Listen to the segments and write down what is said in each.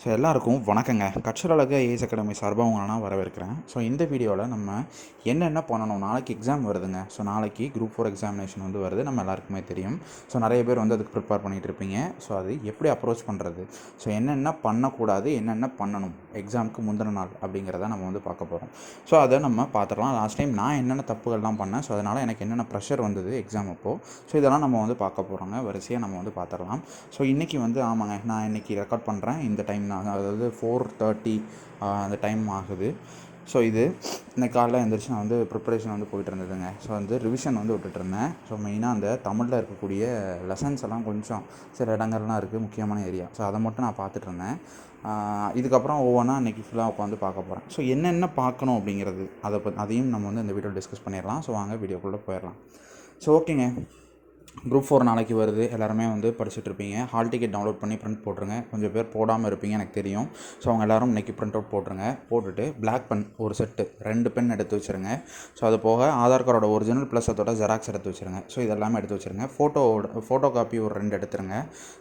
So எல்லாருக்கும் வணக்கங்க. கற்றலழகு IAS academy சார்பாக உங்களை நான் வரவேற்கிறேன். ஸோ இந்த வீடியோவில் நம்ம என்னென்ன பண்ணணும்? நாளைக்கு எக்ஸாம் வருதுங்க. ஸோ நாளைக்கு குரூப் ஃபோர் எக்ஸாமினேஷன் வந்து வருது. நம்ம எல்லாருக்குமே தெரியும். ஸோ நிறைய பேர் வந்து அதுக்கு ப்ரிப்பேர் பண்ணிகிட்டு இருப்பீங்க. ஸோ அது எப்படி அப்ரோச் பண்ணுறது ஸோ என்னென்ன பண்ணக்கூடாது? என்னென்ன பண்ணணும்? எக்ஸாமுக்கு முந்தின நாள் அப்படிங்கிறத நம்ம வந்து பார்க்க போகிறோம் ஸோ அதை நம்ம பார்த்துடலாம். லாஸ்ட் டைம் நான் என்னென்ன தப்புகள்லாம் பண்ணேன்? ஸோ அதனால் எனக்கு என்னென்ன ப்ரெஷர் வந்தது எக்ஸாம் அப்போது ஸோ இதெல்லாம் நம்ம வந்து பார்க்க போகிறோங்க வரிசையாக நம்ம வந்து பார்த்துடலாம். ஸோ இன்றைக்கி வந்து ஆமாங்க நான் இன்றைக்கி ரெக்கார்ட் பண்ணுறேன் இந்த டைம் நான் அதாவது ஃபோர் தேர்ட்டி அந்த டைம் ஆகுது. ஸோ இது இன்னைக்கு காலைல எழுந்திரிச்சு நான் வந்து ப்ரிப்பரேஷன் வந்து போயிட்டு இருந்ததுங்க. ஸோ வந்து ரிவிஷன் வந்து விட்டுட்டு இருந்தேன். ஸோ மெயினாக அந்த தமிழில் இருக்கக்கூடிய லெசன்ஸ் எல்லாம் கொஞ்சம் சில இடங்கள்லாம் இருக்குது முக்கியமான ஏரியா ஸோ அதை மட்டும் நான் பார்த்துட்டு இருந்தேன். இதுக்கப்புறம் ஒவ்வொன்றா அன்றைக்கி ஃபுல்லாக உட்காந்து பார்க்க போகிறேன் ஸோ என்னென்ன பார்க்கணும் அப்படிங்கிறது அதை பற்றி அதையும் நம்ம வந்து இந்த வீடியோ டிஸ்கஸ் பண்ணிடலாம். ஸோ வாங்க வீடியோக்குள்ளே போயிடலாம். ஸோ ஓகேங்க குரூப் ஃபோர் நாளைக்கு வருது. எல்லாருமே வந்து படிச்சுட்டு இருப்பீங்க. ஹால் டிக்கெட் டவுன்லோட் பண்ணி ப்ரிண்ட் போட்டுருங்க. கொஞ்சம் பேர் போடாமல் இருப்பீங்க எனக்கு தெரியும். ஸோ அவங்க எல்லாரும் இன்றைக்கி ப்ரிண்ட் அவுட் போட்டுருங்க. போட்டுட்டு பிளாக் பென் ஒரு செட்டு ரெண்டு பென் எடுத்து வச்சுருங்க. ஸோ அது போக ஆதார் கார்டோட ஒரிஜினல் ப்ளஸ் அதோட ஜெராக்ஸ் எடுத்து வச்சுருங்க. ஸோ இதெல்லாமே எடுத்து வச்சுருங்க. ஃபோட்டோவோட ஃபோட்டோ காப்பி ஒரு ரெண்டு எடுத்துருங்க.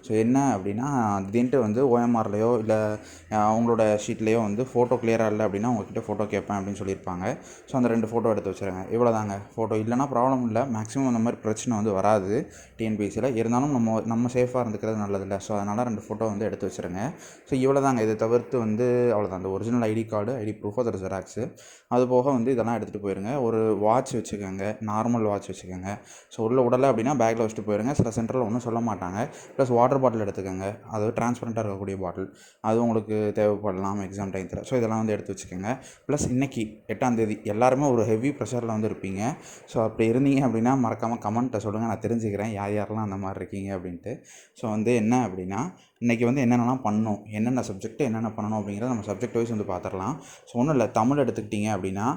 ஸோ என்ன அப்படின்னா திடீர்னு வந்து ஓஎம்ஆர்லேயோ இல்லை அவங்களோட ஷீட்லேயோ வந்து ஃபோட்டோ கிளியராக இல்லை அப்படின்னா உங்ககிட்ட ஃபோட்டோ கேட்பேன் அப்படின்னு சொல்லியிருப்பாங்க. ஸோ அந்த ரெண்டு ஃபோட்டோ எடுத்து வச்சுருங்க. இவ்வளோ தாங்க ஃபோட்டோ இல்லைனா ப்ராப்ளம் இல்லை. மேக்ஸிமம் அந்த மாதிரி பிரச்சனை வந்து வராது. டிஎன்பிசியில் இருந்தாலும் நம்ம நம்ம சேஃபாக இருந்துக்கிறது நல்லதில்ல. ஸோ அதனால் ரெண்டு ஃபோட்டோ வந்து எடுத்து வச்சுருங்க. ஸோ இவ்வளோ தாங்க இதை தவிர்த்து வந்து அவ்வளோதான் அந்த original ID card ID proof அதோட ஜெராக்ஸு அது போக வந்து இதெல்லாம் எடுத்துகிட்டு போயிருங்க. ஒரு வாட்ச் வச்சுக்கோங்க. நார்மல் வாட்ச் வச்சுக்கோங்க. ஸோ உள்ள உடலை அப்படின்னா பேக்கில் வச்சுட்டு போயிருங்க. சில சென்டரில் ஒன்றும் சொல்ல மாட்டாங்க. ப்ளஸ் வாட்டர் பாட்டில் எடுத்துக்கோங்க. அது டிரான்ஸ்பரண்ட்டாக இருக்கக்கூடிய பாட்டில் அது உங்களுக்கு தேவைப்படலாம் எக்ஸாம் டைத்தில் ஸோ இதெல்லாம் வந்து எடுத்து வச்சுக்கோங்க. ப்ளஸ் இன்றைக்கி எட்டாம் தேதி எல்லாருமே ஒரு ஹெவி ப்ரெஷரில் வந்து இருப்பீங்க. ஸோ அப்படி இருந்தீங்க அப்படின்னா மறக்காமல் கமெண்ட்டை சொல்லுங்கள் நான் தெரிஞ்சுக்கிறேன். யார் யாரெல்லாம் அந்த மாதிரி இருக்கீங்க அப்படின்ட்டு. ஸோ வந்து என்ன அப்படின்னா இன்றைக்கி வந்து என்னென்னலாம் பண்ணணும் என்னென்ன சப்ஜெக்ட் என்னென்ன பண்ணணும் அப்படிங்கிறத நம்ம சப்ஜெக்ட் வைஸ் வந்து பார்த்துடலாம். ஸோ ஒன்றும் இல்லை தமிழ் எடுத்துக்கிட்டிங்க அப்படின்னா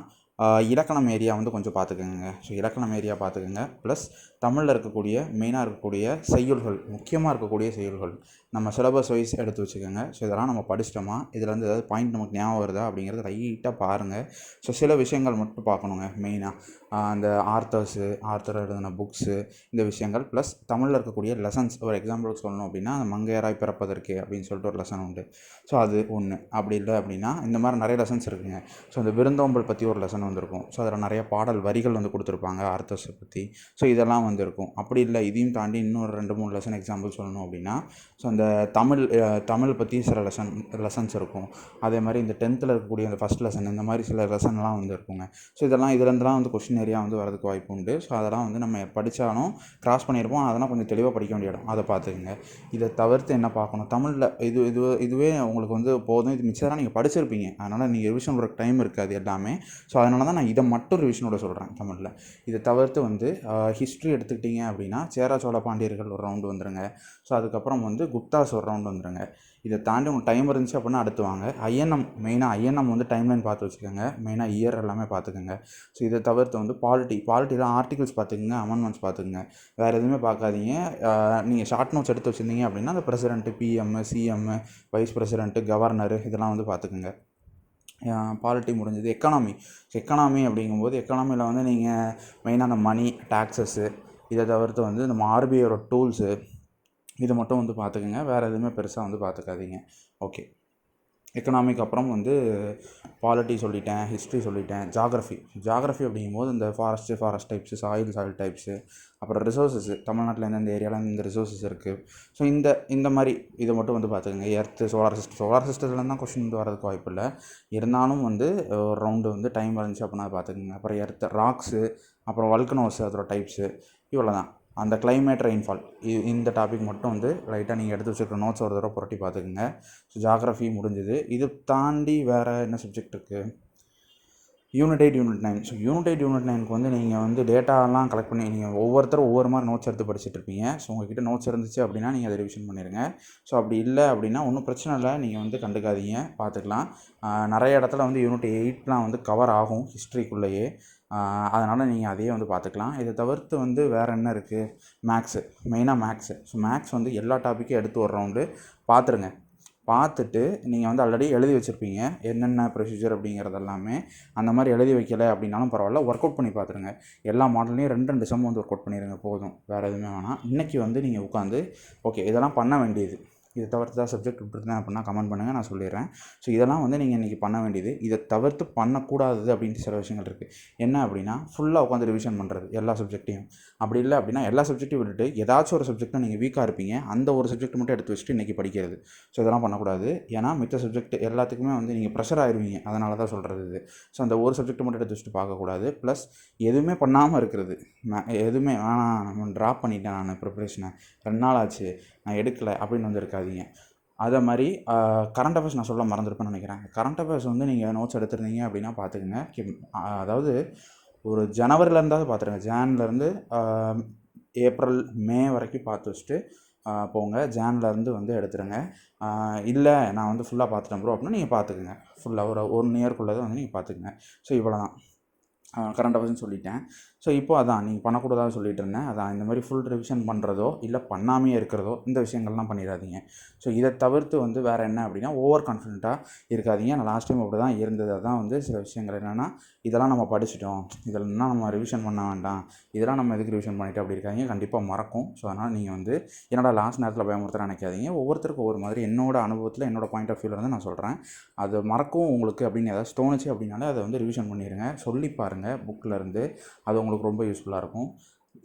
இலக்கணம் ஏரியா வந்து கொஞ்சம் பார்த்துக்கோங்க. ஸோ இலக்கணம் ஏரியா பார்த்துக்கோங்க. ப்ளஸ் தமிழில் இருக்கக்கூடிய மெயினாக இருக்கக்கூடிய செய்யுள்கள் முக்கியமாக இருக்கக்கூடிய செய்யுள்கள் நம்ம சிலபஸ் வைஸ் எடுத்து வச்சுக்கோங்க. ஸோ இதெல்லாம் நம்ம படிச்சிட்டோமா இதில் வந்து ஏதாவது பாயிண்ட் நமக்கு ஞாபகம் வருதா அப்படிங்கிறத லைட்டாக பாருங்கள் ஸோ சில விஷயங்கள் மட்டும் பார்க்கணுங்க மெயினாக அந்த ஆர்த்தர்ஸு ஆர்த்தர் எழுதின புக்ஸு இந்த விஷயங்கள் ப்ளஸ் தமிழில் இருக்கக்கூடிய லெசன்ஸ் ஒரு எக்ஸாம்பிளுக்கு சொல்லணும் அப்படின்னா அந்த மங்கையராய் பிறப்பதற்கு அப்படின்னு சொல்லிட்டு ஒரு லெசன் உண்டு. ஸோ அது ஒன்று அப்படி இல்லை அப்படின்னா இந்த மாதிரி நிறைய லெசன்ஸ் இருக்குங்க. ஸோ அந்த விருந்தோம்பல் பற்றி ஒரு லெசன் வந்திருக்கும். ஸோ அதில் நிறைய பாடல் வரிகள் வந்து கொடுத்துருப்பாங்க ஆர்த்தர்ஸை பற்றி ஸோ இதெல்லாம் வந்திருக்கும். அப்படி இல்லை இதையும் தாண்டி இன்னொரு ரெண்டு மூணு லெசன் எக்ஸாம்பிள் சொல்லணும் அப்படின்னா ஸோ அந்த தமிழ் தமிழ் பற்றி சில லெசன் லெசன்ஸ் இருக்கும். அதே மாதிரி இந்த டென்த்தில் இருக்கக்கூடிய அந்த ஃபஸ்ட் லெசன் இந்த மாதிரி சில லெசன்லாம் வந்து இருக்குங்க ஸோ இதெல்லாம் இதுலேருந்துலாம் வந்து கொஷின் நிறையா வந்து வரதுக்கு வாய்ப்பு உண்டு. ஸோ அதெல்லாம் வந்து நம்ம படித்தாலும் கிராஸ் பண்ணியிருப்போம். அதெல்லாம் கொஞ்சம் தெளிவாக படிக்க வேண்டிய இடம். அதை பார்த்துக்குங்க. இதை தவிர்த்து என்ன பார்க்கணும்? தமிழில் இது இது இதுவே உங்களுக்கு வந்து போதும். இது மிச்சராக நீங்கள் படிச்சிருப்பீங்க. அதனால் நீங்கள் ரிவிஷன் ஒர்க் டைம் இருக்காது எல்லாமே. ஸோ அதனால தான் நான் இதை மட்டும் ரிவிஷனோட சொல்கிறேன் தமிழில். இதை தவிர்த்து வந்து ஹிஸ்ட்ரி எடுத்துக்கிட்டிங்க அப்படின்னா சேரா சோழ பாண்டியர்கள் ஒரு ரவுண்டு வந்துருங்க. ஸோ அதுக்கப்புறம் வந்து குப்தாஸ் ஒரு ரவுண்டு வந்துருங்க. இதை தாண்டி உங்களுக்கு டைம் இருந்துச்சு அப்படின்னா அடுத்து வாங்க. ஐஎன்எம் மெயினாக ஐஎன்எம் வந்து டைம்லைன் பார்த்து வச்சுக்கோங்க. மெயினாக இயர் எல்லாமே பார்த்துக்கோங்க. ஸோ இதை தவிர்த்து வந்து பாலிட்டி பாலிட்டியில் ஆர்டிகல்ஸ் பார்த்துக்குங்க அமெண்ட்மெண்ட்ஸ் பார்த்துக்குங்க. வேறு எதுவுமே பார்க்காதீங்க. நீங்கள் ஷார்ட் நோட்ஸ் எடுத்து வச்சுருந்தீங்க அப்படின்னா அந்த president PM CM vice president governor இதெல்லாம் வந்து பார்த்துக்குங்க. பாலிட்டி முடிஞ்சது. எக்கனாமி எக்கனாமி அப்படிங்கும்போது எக்கனாமியில் வந்து நீங்கள் மெயினாக அந்த மணி டேக்ஸஸ்ஸு இதை தவிர்த்து வந்து நம்ம ஆர்பிஐயோட டூல்ஸு இது மட்டும் வந்து பார்த்துக்குங்க. வேறு எதுவுமே பெருசாக வந்து பார்த்துக்காதீங்க. ஓகே. எக்கனாமிக் அப்புறம் வந்து பாலிட்டி சொல்லிட்டேன் ஹிஸ்ட்ரி சொல்லிட்டேன் ஜாகிரஃபி ஜாகிரஃபி அப்படிங்கும்போது இந்த forest forest types soil soil types அப்புறம் ரிசோர்ஸஸ் தமிழ்நாட்டில் எந்தெந்த ஏரியாவில் இந்த ரிசோர்ஸஸ் இருக்குது ஸோ இந்த இந்த மாதிரி இதை மட்டும் வந்து பார்த்துக்கோங்க. எர்த்து சோலார் சிஸ்டம் சோலார் சிஸ்டத்துலேருந்து தான் கொஷின் வந்து வரதுக்கு வாய்ப்பு இல்லை. இருந்தாலும் வந்து ஒரு ரவுண்டு வந்து டைம் வந்துச்சு அப்படின்னா பார்த்துக்கோங்க. அப்புறம் எர்த்து ராக்ஸு அப்புறம் வல்கனோஸ் அதோட டைப்ஸு இவ்வளோ தான் அந்த கிளைமேட் ரெயின்ஃபால் இந்த டாபிக் மட்டும் வந்து லைட்டாக நீங்கள் எடுத்து வச்சுருக்க நோட்ஸ் ஒரு தடவை புரட்டி பார்த்துக்குங்க. ஸோ ஜாகிரஃபி முடிஞ்சது. இது தாண்டி வேறு என்ன சப்ஜெக்ட் இருக்குது unit eight unit nine so unit eight unit நைனுக்கு வந்து நீங்கள் வந்து டேட்டாலாம் கலெக்ட் பண்ணி நீங்கள் ஒவ்வொருத்தரும் ஒவ்வொரு மாதிரி நோட்ஸ் எடுத்து படிச்சுட்டு இருப்பீங்க. ஸோ உங்ககிட்ட நோட்ஸ் இருந்துச்சு அப்படின்னா நீங்கள் அதை ரிவிஷன் பண்ணிடுங்க ஸோ அப்படி இல்லை அப்படின்னா ஒன்றும் பிரச்சனை இல்லை. நீங்கள் வந்து கண்டுக்காதீங்க. பார்த்துக்கலாம். நிறைய இடத்துல வந்து யூனிட் எயிட்லாம் வந்து கவர் ஆகும் ஹிஸ்ட்ரிக்குள்ளேயே அதனால் நீங்கள் அதையே வந்து பார்த்துக்கலாம் இதை தவிர்த்து வந்து வேறு என்ன இருக்குது மேக்ஸு மெயினாக மேக்ஸு ஸோ மேக்ஸ் வந்து எல்லா டாப்பிக்கும் எடுத்து ஒரு ரவுண்டு பார்த்துருங்க பார்த்துட்டு நீங்கள் வந்து ஆல்ரெடி எழுதி வச்சுருப்பீங்க. என்னென்ன ப்ரொசீஜர் அப்படிங்கிறது எல்லாமே அந்த மாதிரி எழுதி வைக்கலை அப்படின்னாலும் பரவாயில்ல ஒர்க் அவுட் பண்ணி பார்த்துருங்க எல்லா மாடல்லையும் ரெண்டு ரெண்டு சம் வந்து ஒர்க் அவுட் பண்ணிடுங்க போதும். வேறு எதுவுமே வேணாம். இன்றைக்கி வந்து நீங்கள் உட்காந்து ஓகே இதெல்லாம் பண்ண வேண்டியது. இதை தவிர்த்து தான் சப்ஜெக்ட் விட்டுருந்தேன் அப்படின்னா கமெண்ட் பண்ணுங்கள் நான் சொல்லிடுறேன். ஸோ இதெல்லாம் வந்து நீங்கள் இன்றைக்கி பண்ண வேண்டியது. இதை தவிர்த்து பண்ணக்கூடாது அப்படின்ட்டு சில விஷயங்கள் இருக்குது என்ன அப்படின்னா ஃபுல்லாக உட்காந்து ரிவிஷன் பண்ணுறது எல்லா சப்ஜெக்ட்டையும் அப்படி இல்லை அப்படின்னா எல்லா சப்ஜெக்ட்டையும் விட்டுட்டு ஏதாச்சும் ஒரு சப்ஜெக்ட்டில் நீங்கள் வீக்காக இருப்பீங்க. அந்த ஒரு சப்ஜெக்ட் மட்டும் எடுத்து வச்சுட்டு இன்றைக்கி படிக்கிறது. ஸோ இதெல்லாம் பண்ணக்கூடாது. ஏன்னா மித்த சப்ஜெக்ட் எல்லாத்துக்குமே வந்து நீங்கள் ப்ரெஷர் ஆயிடுவீங்க அதனால தான் சொல்கிறது இது. ஸோ அந்த ஒரு சப்ஜெக்ட் மட்டும் எடுத்து வச்சுட்டு பார்க்கக்கூடாது. ப்ளஸ் எதுவுமே பண்ணாமல் இருக்கிறது. நான் எதுவுமே வேணாம் நான் ட்ராப் பண்ணிட்டேன் நான் ப்ரிப்ரேஷனை ரெண்டு நாள் ஆச்சு. நான் எடுக்கலை அப்படின்னு வந்து இருக்காதீங்க அதே மாதிரி கரண்ட் அஃபேர்ஸ் நான் சொல்ல மறந்துருப்பேன்னு நினைக்கிறேன். கரண்ட் அஃபேர்ஸ் வந்து நீங்கள் நோட்ஸ் எடுத்துருந்தீங்க அப்படின்னா பார்த்துக்குங்க. கி- அதாவது ஒரு ஜனவரிலேருந்தாவது பார்த்துருங்க. ஜான்லேருந்து ஏப்ரல் மே வரைக்கும் பார்த்து வச்சுட்டு போங்க. ஜான்லேருந்து வந்து எடுத்துருங்க. இல்லை நான் வந்து ஃபுல்லாக பார்த்துட்டேன் ப்ரோ அப்படின்னா நீங்கள் பார்த்துக்குங்க. ஃபுல்லாக ஒரு ஒன் இயர்க்குள்ளதை வந்து நீங்கள் பார்த்துக்குங்க. ஸோ இவ்வளோ தான் கரண்ட் அஃபேர்ஸ்னு சொல்லிட்டேன். ஸோ இப்போ அதான் நீங்கள் பண்ணக்கூடாதா சொல்லிட்டு இருந்தேன். அதான் இந்த மாதிரி ஃபுல் ரிவிஷன் பண்ணுறதோ இல்லை பண்ணாமையே இருக்கிறதோ இந்த விஷயங்கள்லாம் பண்ணிடாதீங்க. ஸோ இதை தவிர்த்து வந்து வேறு என்ன அப்படின்னா ஓவர் கான்ஃபிடென்ட்டாக இருக்காதீங்க. நான் லாஸ்ட் டைம் அப்படி தான் இருந்தது. அதான் வந்து சில விஷயங்கள் என்னென்னா இதெல்லாம் நம்ம படிச்சிட்டோம். இதெல்லாம் நம்ம ரிவிஷன் பண்ண வேண்டாம். இதெல்லாம் நம்ம எதுக்கு ரிவிஷன் பண்ணிட்டு அப்படி இருக்காங்க கண்டிப்பாக மறக்கும். ஸோ அதனால் நீங்கள் வந்து என்னோட லாஸ்ட் நேரத்தில் பயமுறுத்த நினைக்காதீங்க. ஒவ்வொருத்தருக்கும் ஒவ்வொரு மாதிரி என்னோட அனுபவத்தில் என்னோட பாயிண்ட் ஆஃப் வியூவில் வந்து நான் சொல்கிறேன் அது மறக்கும் உங்களுக்கு அப்படின்னு ஏதாவது தோணுச்சு அப்படின்னாலே அதை வந்து ரிவிஷன் பண்ணிடுங்க. சொல்லி பாருங்கள் புக்கில் இருந்து. அது உங்களுக்கு ரொம்ப யூஸ்ஃபுல்லாக இருக்கும்.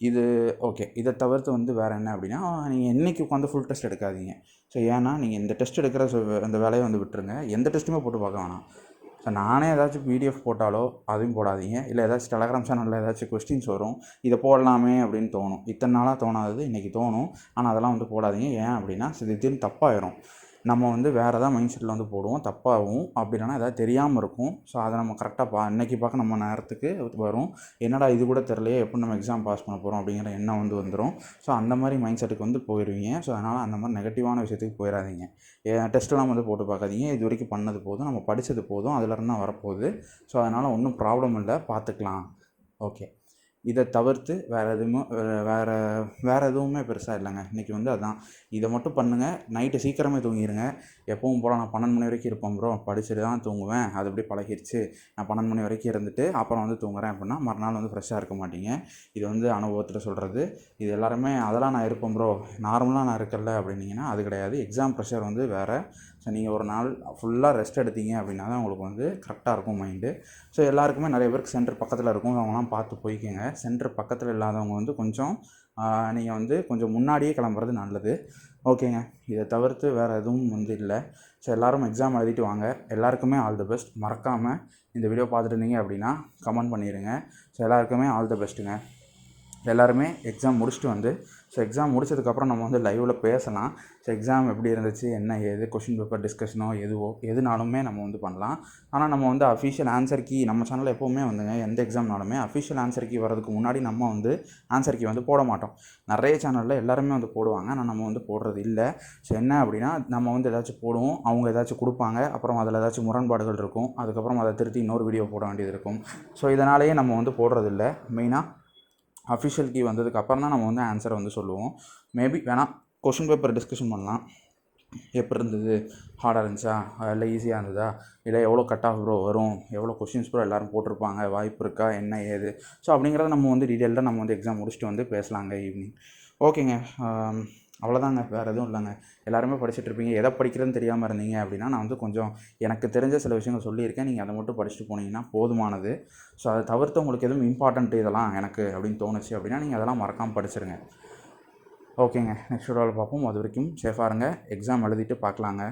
இது ஓகே இதை தவிர்த்து வந்து வேறு என்ன அப்படின்னா நீங்கள் என்றைக்கு உட்காந்து ஃபுல் டெஸ்ட் எடுக்காதீங்க. ஸோ ஏன்னா நீங்கள் இந்த டெஸ்ட் எடுக்கிற அந்த வேலையை வந்து விட்டுருங்க. எந்த டெஸ்ட்டுமே போட்டு பார்க்க வேணாம். ஸோ நானே ஏதாச்சும் பிடிஎஃப் போட்டாலோ அதையும் போடாதீங்க. இல்லை ஏதாச்சும் டெலகிராம் சேனலில் ஏதாச்சும் கொஸ்டின்ஸ் வரும். இதை போடலாமே அப்படின்னு தோணும். இத்தனை நாளாக தோணாதது இன்றைக்கி தோணும். ஆனால் அதெல்லாம் வந்து போடாதீங்க. ஏன் அப்படின்னா திடீர்னு தப்பாயிரும். நம்ம வந்து வேறு ஏதாவது மைண்ட் செட்டில் வந்து போடுவோம் தப்பாகவும் அப்படி இல்லைன்னா ஏதாவது தெரியாமல் இருக்கும். ஸோ அதை நம்ம கரெக்டாக பா இன்னைக்கு பார்க்க நம்ம நேரத்துக்கு வரும். என்னடா இது கூட தெரியலையே எப்படி நம்ம எக்ஸாம் பாஸ் பண்ண போகிறோம் அப்படிங்கிற எண்ணம் வந்து வந்துடும் ஸோ அந்த மாதிரி மைண்ட் செட்டுக்கு வந்து போயிடுவீங்க ஸோ அதனால் அந்த மாதிரி நெகட்டிவான விஷயத்துக்கு போயிடாதீங்க டெஸ்ட்டெல்லாம் வந்து போட்டு பார்க்காதீங்க. இது வரைக்கும் பண்ணது போதும் நம்ம படித்தது போதும் அதுலேருந்து தான் வரப்போகுது. ஸோ அதனால் ஒன்றும் ப்ராப்ளம் இல்லை. பார்த்துக்கலாம். ஓகே இதை தவிர்த்து வேறு எதுவுமே வேறு வேறு எதுவுமே பெருசாக இல்லைங்க. இன்றைக்கி வந்து அதுதான் இதை மட்டும் பண்ணுங்கள் நைட்டு சீக்கிரமே தூங்கிடுங்க எப்பவும் போல் நான் பன்னெண்டு மணி வரைக்கும் இருப்பேன் ப்ரோ படிச்சுட்டு தான் தூங்குவேன். அது அப்படியே பழகிடுச்சு நான் பன்னெண்டு மணி வரைக்கும் இருந்துட்டு அப்புறம் வந்து தூங்குறேன் அப்படின்னா மறுநாள் வந்து ஃப்ரெஷ்ஷாக இருக்க மாட்டீங்க. இது வந்து அனுபவத்தில் சொல்கிறது இது எல்லாருமே அதெல்லாம் நான் இருப்பேன் ப்ரோ நார்மலாக நான் இருக்கல அப்படின்னீங்கன்னா அது கிடையாது. எக்ஸாம் ப்ரெஷர் வந்து வேறு. ஸோ நீங்கள் ஒரு நாள் ஃபுல்லாக ரெஸ்ட் எடுத்தீங்க அப்படின்னா தான் உங்களுக்கு வந்து கரெக்டாக இருக்கும் மைண்டு ஸோ எல்லாருக்குமே நிறைய பேருக்கு சென்டர் பக்கத்தில் இருக்கும். அவங்களாம் பார்த்து போய்க்கோங்க. சென்டர் பக்கத்தில் இல்லாதவங்க வந்து கொஞ்சம் நீங்கள் வந்து கொஞ்சம் முன்னாடியே கிளம்புறது நல்லது. ஓகேங்க. இதை தவிர்த்து வேறு எதுவும் வந்து இல்லை. ஸோ எல்லோரும் எக்ஸாம் எழுதிட்டு வாங்க. எல்லாருக்குமே ஆல் தி பெஸ்ட் மறக்காமல் இந்த வீடியோ பார்த்துட்டு இருந்தீங்க அப்படின்னா கமெண்ட் பண்ணிடுங்க ஸோ எல்லாருக்குமே ஆல் தி பெஸ்ட்டுங்க எல்லாருமே எக்ஸாம் முடிச்சுட்டு வந்து ஸோ எக்ஸாம் முடிச்சதுக்கப்புறம் நம்ம வந்து லைவில் பேசலாம். ஸோ எக்ஸாம் எப்படி இருந்துச்சு என்ன ஏது கொஷின் பேப்பர் டிஸ்கஷனோ எதுவோ எதுனாலுமே நம்ம வந்து பண்ணலாம். ஆனால் நம்ம வந்து அஃபிஷியல் ஆன்சர் கீ நம்ம சேனலில் எப்போவுமே வந்துங்க எந்த எக்ஸாம்னாலுமே அஃபிஷியல் ஆன்சர் கீ வரதுக்கு முன்னாடி நம்ம வந்து ஆன்சர் கீ வந்து போட மாட்டோம். நிறைய சேனலில் எல்லாருமே வந்து போடுவாங்க ஆனால் நம்ம வந்து போடுறது இல்லை. ஸோ என்ன அப்படின்னா நம்ம வந்து ஏதாச்சும் போடுவோம் அவங்க ஏதாச்சும் கொடுப்பாங்க அப்புறம் அதில் ஏதாச்சும் முரண்பாடுகள் இருக்கும் அதுக்கப்புறம் அதை திருத்தி இன்னொரு வீடியோ போட வேண்டியது இருக்கும். ஸோ இதனாலேயே நம்ம வந்து போடுறதில்ல மெயினாக அஃபிஷியல் கீ வந்ததுக்கு அப்புறம் தான் நம்ம வந்து ஆன்சரை வந்து சொல்லுவோம். மேபி வேணால் கொஷின் பேப்பர் டிஸ்கஷன் பண்ணலாம். எப்படி இருந்தது? ஹார்டாக இருந்துச்சா? இல்லை ஈஸியாக இருந்ததா? இல்லை எவ்வளோ கட் ஆஃப் ப்ரோ வரும்? எவ்வளோ கொஷின்ஸ் ப்ரோ எல்லோரும் போட்டிருப்பாங்க? வாய்ப்பு இருக்கா? என்ன ஏது? ஸோ அப்படிங்கிறத நம்ம வந்து டீட்டெயில்டாக நம்ம வந்து எக்ஸாம் முடிச்சுட்டு வந்து பேசலாங்க ஈவினிங் ஓகேங்க அவ்வளோதாங்க வேறு எதுவும் இல்லைங்க. எல்லாருமே படிச்சுட்டு இருப்பீங்க. எதை படிக்கிறதுன்னு தெரியாமல் இருந்தீங்க அப்படின்னா நான் வந்து கொஞ்சம் எனக்கு தெரிஞ்ச சில விஷயங்கள் சொல்லியிருக்கேன். நீங்கள் அதை மட்டும் படிச்சுட்டு போனீங்கன்னா போதுமானது. ஸோ அதை தவிர்த்து உங்களுக்கு எதுவும் இம்பார்ட்டண்ட் இதெல்லாம் எனக்கு அப்படின்னு தோணுச்சு அப்படின்னா நீங்கள் அதெல்லாம் மறக்காமல் படிச்சிருங்க. ஓகேங்க. நெக்ஸ்ட் வீடியோவில் பார்ப்போம். அது வரைக்கும் சேஃபாக இருங்க. எக்ஸாம் எழுதிட்டு பார்க்கலாங்க.